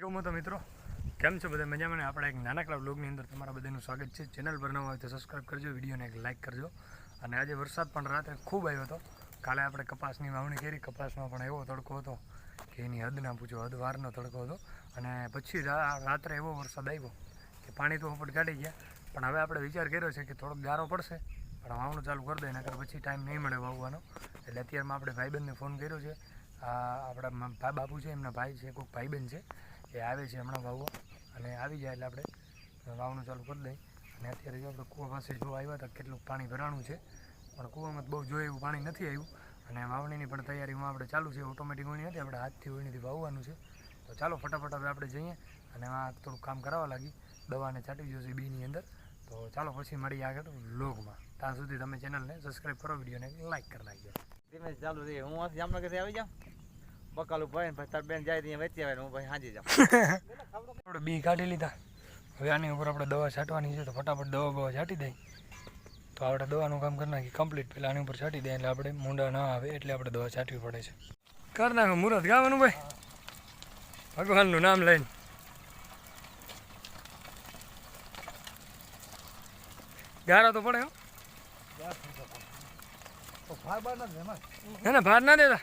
કહું તો મિત્રો, કેમ છો બધા? મજામાં ને? આપણા એક નાનકડા બ્લોગની અંદર તમારા બધાનું સ્વાગત છે. ચેનલ પર ન હોય તો સબસ્ક્રાઈબ કરજો, વિડીયોને એક લાઇક કરજો. અને આજે વરસાદ પણ રાતે ખૂબ આવ્યો હતો. કાલે આપણે કપાસની વાવણી કરી. કપાસમાં પણ એવો તડકો હતો કે એની હદ ના પૂછો, હદ વારનો તડકો હતો. અને પછી રાત્રે એવો વરસાદ આવ્યો કે પાણી તો ઉપર કાઢી ગયા. પણ હવે આપણે વિચાર કર્યો છે કે થોડોક ગારો પડશે. પણ વાવણું ચાલુ કરી દે નકર પછી ટાઈમ નહીં મળે વાવવાનો. એટલે અત્યારમાં આપણે ભાઈબંધને ફોન કર્યો છે. આપણા બાપુ છે, એમના ભાઈ છે, કોઈક ભાઈબંધ છે. એ આવે છે હમણાં વાવવા. અને આવી જાય એટલે આપણે વાવણું ચાલુ કરી દઈએ. અને અત્યારે જો આપણે કૂવા પાસે જોવા આવ્યા હતા, કેટલું પાણી ભરાણું છે. પણ કૂવામાં બહુ જોઈએ એવું પાણી નથી આવ્યું. અને વાવણીની પણ તૈયારીમાં આપણે ચાલુ છે ઓટોમેટિક વણી હતી. આપણે હાથથી વણીથી વાવવાનું છે. તો ચાલો ફટાફટ હવે આપણે જઈએ. અને આ થોડુંક કામ કરાવવા લાગી. દવાને છાંટી જોશે બીની અંદર. તો ચાલો પછી મળીએ આગળ લોગમાં ત્યાં સુધી તમે ચેનલને સબસ્ક્રાઈબ કરો, વિડીયોને લાઈક કરી નાખજો. ચાલુ રહી હું જામનગરથી આવી જાઉં? બકાલું ભાઈ ને તાર બેન જાય ત્યાં વેચી આવે હું ભાઈ હાજી જાઉં. આપણે બી કાઢી લીધા. હવે આની ઉપર આપણે દવા છાંટવાની છે તો ફટાફટ દવા બવા છાંટી દઈ. તો આપણે દવાનું કામ કરી નાખી કમ્પ્લીટ પેલા આની ઉપર છાંટી દઈએ એટલે આપણે મૂંડા ના આવે એટલે આપણે દવા છાંટવી પડે છે. કર નાખો મુહૂર્ત ગાવાનું ભાઈ. ભગવાનનું નામ લઈને. ગારા તો પડે હો. ના ના ભાર ના દેતા.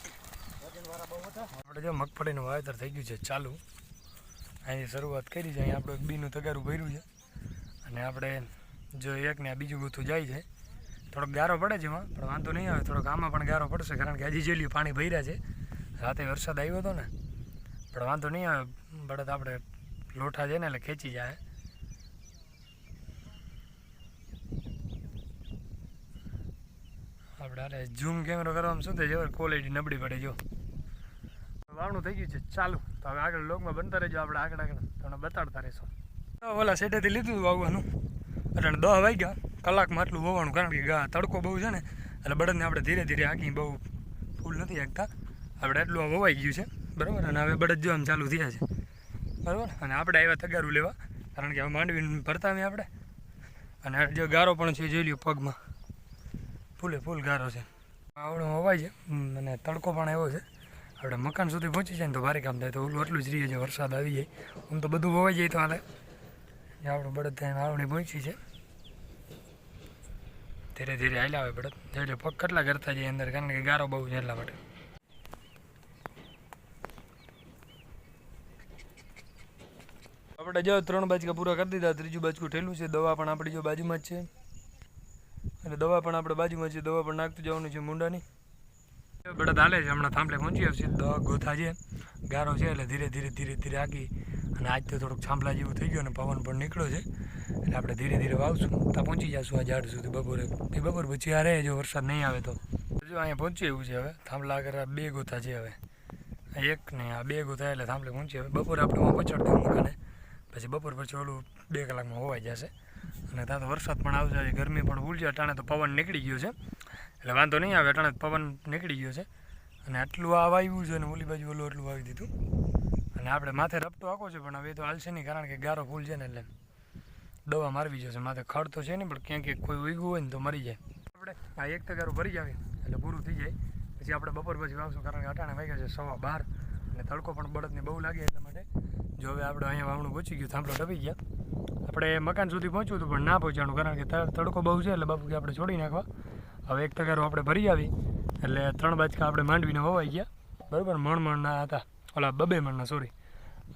આપણે જો મગફળીનું વાવેતર થઈ ગયું છે ચાલુ. અહીંથી શરૂઆત કરી છે. અહીં આપણે બીનું તગારું ભર્યું છે. અને આપણે જો એક ને બીજું ગુથું જાય છે. થોડોક ગારો પડે છે એમાં, પણ વાંધો નહીં આવે. થોડોક આમાં પણ ગારો પડશે, કારણ કે હજી જેટલું પાણી ભર્યા છે. રાતે વરસાદ આવ્યો હતો ને, પણ વાંધો નહીં આવે. બળદ આપણે લોઠા છે ને, એટલે ખેંચી જાય. આપણે અરે ઝૂમ કેમેરો કરવામાં શું થાય? છે ક્વોલિટી નબળી પડે, જો. વાવણું થઈ ગયું છે, ચાલુ. તો હવે આગળ લોકમાં બનતા રહેજો, આપણે આગળ આગળ તમને બતાડતા રહીશું. ઓલા સેટેથી લીધું હતું વાવવાનું. એટલે દહ વાગ્યા, કલાકમાં આટલું વાવવાનું કારણ કે ગા તડકો બહુ છે ને, એટલે બળદને આપણે ધીરે ધીરે આંકી બહુ ફૂલ નથી આગતા આપણે એટલું વવાઈ ગયું છે, બરાબર? અને હવે બળદ જો આમ ચાલુ થયા છે. બરાબર? અને આપણે આવ્યા તગારું લેવા, કારણ કે હવે માંડવી ભરતા અમે આપણે. અને જો ગારો પણ છે, જોઈ લ્યો પગમાં. ફૂલે ફૂલ ગારો છે. આવડો હવાય છે અને તડકો પણ એવો છે. આપણે મકાન સુધી પહોંચી જાય ને તો ભારે કામ થાય. તો ઓલું એટલું જ રહીએ છે વરસાદ આવી જાય. આમ તો બધું વવાઈ જાય તો હાલે. આપણું બળદ ત્યાં આવણી પહોંચી છે. ધીરે ધીરે હાલ્યા આવે બળદ. એટલે પગ કેટલા કરતા જાય અંદર, કારણ કે ગારો બહુ છે એટલા માટે. આપણે જો ત્રણ બાજકા પૂરા કરી દીધા, ત્રીજું બાજકું ઠેલું છે, દવા પણ આપણી જો બાજુમાં જ છે. એટલે દવા પણ આપણે બાજુમાં છે, દવા પણ નાખતું જવાનું છે મુંડાની. બળદ હાલે છે, હમણાં થાંભલે પહોંચી આવશે દવા ગોથા છે, ગારો છે, એટલે ધીરે ધીરે ધીરે ધીરે આગી અને આજ તો થોડુંક છાંભલા જેવું થઈ ગયું અને પવન પણ નીકળ્યો છે. એટલે આપણે ધીરે ધીરે વાવશું. ત્યાં પહોંચી જશું આ ઝાડ સુધી બપોરે. એ બપોર પછી આ રહે, જો વરસાદ નહીં આવે તો. જો અહીંયા પહોંચી એવું છે હવે. થાંભલા આગળ બે ગોથા છે હવે. એક ને આ બે ગોથા એટલે થાંભલે પહોંચી હવે બપોરે આપણે હું પહોંચાડી દઉં મકાને. પછી બપોર પછી ઓલું બે કલાકમાં હોવાઈ જશે. અને ત્યાં તો વરસાદ પણ આવશે ગરમી પણ ભૂલશે અટાણે તો પવન નીકળી ગયો છે. એટલે વાંધો નહીં આવે અટાણે પવન નીકળી ગયો છે. અને આટલું આ વાવ્યું છે અને ઓલી બાજુ ઓલું એટલું વાવી દીધું. અને આપણે માથે રપટો આખો છે, પણ હવે તો હાલશે નહીં, કારણ કે ગારો ફૂલ છે ને એટલે દવા મારવી જશે. માથે ખડ તો છે નહીં, પણ ક્યાંક ક્યાંક કોઈ ઉગ્યું હોય ને તો મરી જાય. આપણે આ એક તગારું ભરી જાવી એટલે પૂરું થઈ જાય. પછી આપણે બપોર પછી વાવશું, કારણ કે અટાણે વાગ્યા છે સવા બાર, અને તડકો પણ બળદને બહુ લાગે એટલા માટે. જો હવે આપણે અહીંયા વાવણું પહોંચી ગયું, થાંભલો ટપી ગયા. આપણે મકાન સુધી પહોંચ્યું હતું, પણ ના પહોંચાણું કારણ કે તડકો બહુ છે એટલે બાપુ કે આપણે છોડી નાખવા. હવે એક તગારો આપણે ભરી આવી. એટલે ત્રણ બાજકા આપણે માંડવીને વવાઈ ગયા. બરાબર? મણ મણના હતા. ઓલા બબે મણના સોરી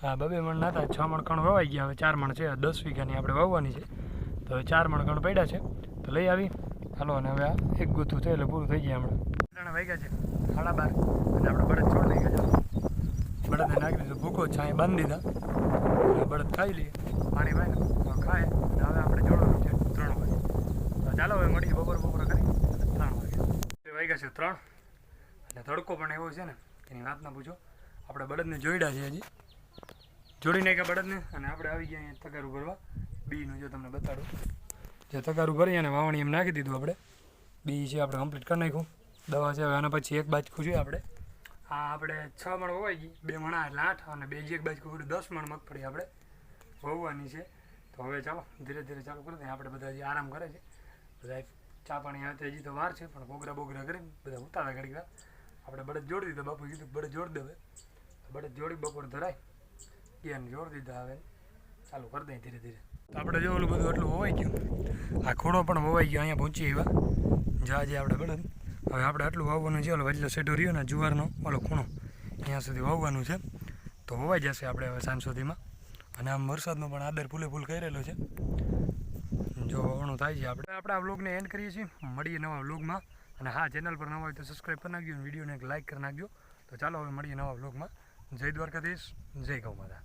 હા બબે મણના હતા. છ મણ કણ વવાઈ ગયા. હવે ચાર મણ છે. દસ વીઘાની આપણે વાવવાની છે. તો હવે ચાર મણ કણ પડ્યા છે. તો લઈ આવી. હાલો, અને હવે આ એક ગૂથું છે એટલે પૂરું થઈ ગયા હમણાં. ત્રણ વાગ્યા છે. સાડા બાર. અને આપણે બળદ છોડ લઈ ગયા બળદને નાખી દીધું. ભૂકો છાંય બાંધી દીધા. બળદ ખાઈ લઈએ પાણી ભાઈ ખાય. હવે આપણે જોડવાનું છે ત્રણ વાગે. ચાલો હવે મળીએ બપોર બપોર કરી વાગ્યા છે ત્રણ. અને તડકો પણ એવો છે ને, એની વાત ના પૂછો. આપણે બળદને જોઈડા છે હજી. જોડી નાખ્યા બળદને અને આપણે આવી ગયા અહીંયા તગારું ભરવા. બીનું જો તમને બતાડું. જે તગારું ભરી અને વાવણી એમ નાખી દીધું આપણે. બી છે આપણે કમ્પ્લીટ કરી નાખ્યું. દવા છે હવે આના પછી એક બાજકું જોઈએ આપણે. આ આપણે છ મણ વવાઈ ગઈ. બે મણા એટલે આઠ અને બે એક બાજકું પડ્યું દસ મણ મગફળી આપણે. વવવાની છે. તો હવે ચાલો, ધીરે ધીરે ચાલુ કરી દઈએ. આપણે બધા આરામ કરે છે, બધા ચા પાણી આવે તો હજી તો વાર છે, પણ બોગરા બોગરા કરીને બધા ઉતારા ઘડી વાર. આપણે બળદ જોડી દીધા બાપુ કીધું બળદ જોડી દેવે બળદ જોડી બપોર ધરાય. એને જોડી દીધા હવે. ચાલુ કરી દઈએ ધીરે ધીરે. તો આપણે જો ઓલું બધું એટલું હોવાઈ ગયું. આ ખૂણો પણ હોવાઈ ગયો, અહીંયા પહોંચી આવ્યા. જા, જે, આપણે બળદ. હવે આપણે આટલું વાવવાનું છે, ઓલો વજલો સેટો રહ્યો ને જુવારનો ઓલો ખૂણો. ત્યાં સુધી વાવવાનું છે. તો હોવાઈ જશે આપણે હવે સાંજ સુધીમાં. અને આમ વરસાદનો પણ આદર ફૂલે ફૂલ કરેલો છે. જો વાવણું થાય છે આપણે. આપણે આ વ્લોગને એન્ડ કરીએ છીએ. મળીએ નવા વ્લોગમાં અને હા ચેનલ પર નવા હોય તો સબસ્ક્રાઈબ કરી નાખજો અને વિડીયોને એક લાઇક કરી નાખજો. તો ચાલો હવે મળીએ નવા વ્લોગમાં જય દ્વારકાધીશ. જય ગૌ માતા.